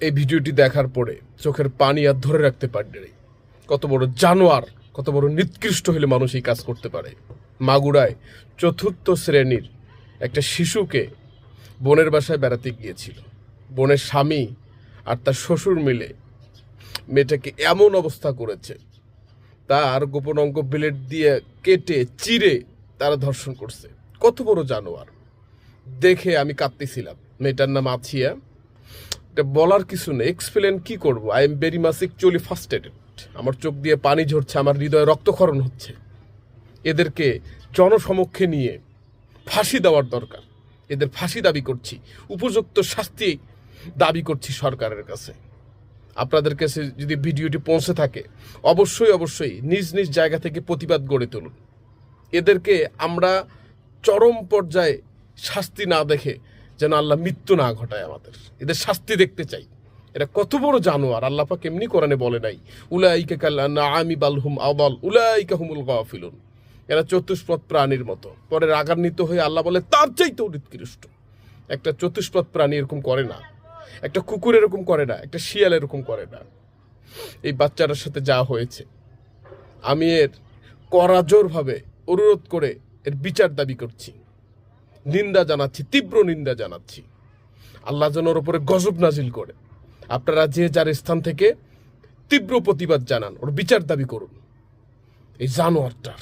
এই ভিডিওটি দেখার পরে চোখের পানি আর ধরে রাখতে পারবে কত বড় জানোয়ার, কত বড় নিকৃষ্ট হলে মানুষ এই কাজ করতে পারে। মাগুরায় চতুর্থ শ্রেণির একটা শিশুকে বোনের বাসায় বেড়াতে গিয়েছিল। বোনের স্বামী আর তার শ্বশুর মিলে মেয়েটাকে এমন অবস্থা করেছে। তার গোপন অঙ্গ ব্লেড দিয়ে কেটে, চিরে তারা ধর্ষণ করছে। কত বড় জানোয়ার। দেখে আমি কাঁদতেছিলাম। মেয়েটার নাম আছিয়া। এটা বলার কিছু নেই। এক্সপ্লেন কি করব? I am very much actually frustrated আমার চোখ দিয়ে পানি ঝরছে, আমার হৃদয়ে রক্তক্ষরণ হচ্ছে। এদেরকে জনসমক্ষে নিয়ে ফাঁসি দেওয়ার দরকার। এদের ফাঁসি দাবি করছি। উপযুক্ত শাস্তি দাবি করছি সরকারের কাছে। আপনাদের কাছে যদি ভিডিওটি পৌঁছে থাকে, অবশ্যই অবশ্যই নিজ নিজ জায়গা থেকে প্রতিবাদ গড়ে তুলুন। এদেরকে আমরা চরম পর্যায়ে শাস্তি না দেখে যেন আল্লাহ মৃত্যু না ঘটায় আমাদের। এদের শাস্তি দেখতে চাই। এটা কত বড় জানোয়ার, আল্লাহ পাক এমনি কোরআনে বলে নাই, উলাইকা কাল্লা আমি বালহুম আবাল উলাইকা হুমুল গাফিলুন। এরা চতুষ্পদ প্রাণীর মতো। পরে রাগান্বিত হয়ে আল্লাহ বলে, তার চাইতে উৎকৃষ্ট একটা চতুষ্পদ প্রাণী এরকম করে না। একটা কুকুর এরকম করে না, একটা শিয়াল এরকম করে না। এই বাচ্চাটার সাথে যা হয়েছে, আমি এর করাজোরভাবে অনুরোধ করে এর বিচার দাবি করছি। নিন্দা জানাচ্ছি, তীব্র নিন্দা জানাচ্ছি। আল্লাহ যেন ওর উপরে গজব নাজিল করে। আপনারা যে যার স্থান থেকে তীব্র প্রতিবাদ জানান, ওর বিচার দাবি করুন। এই জানোয়ারটার।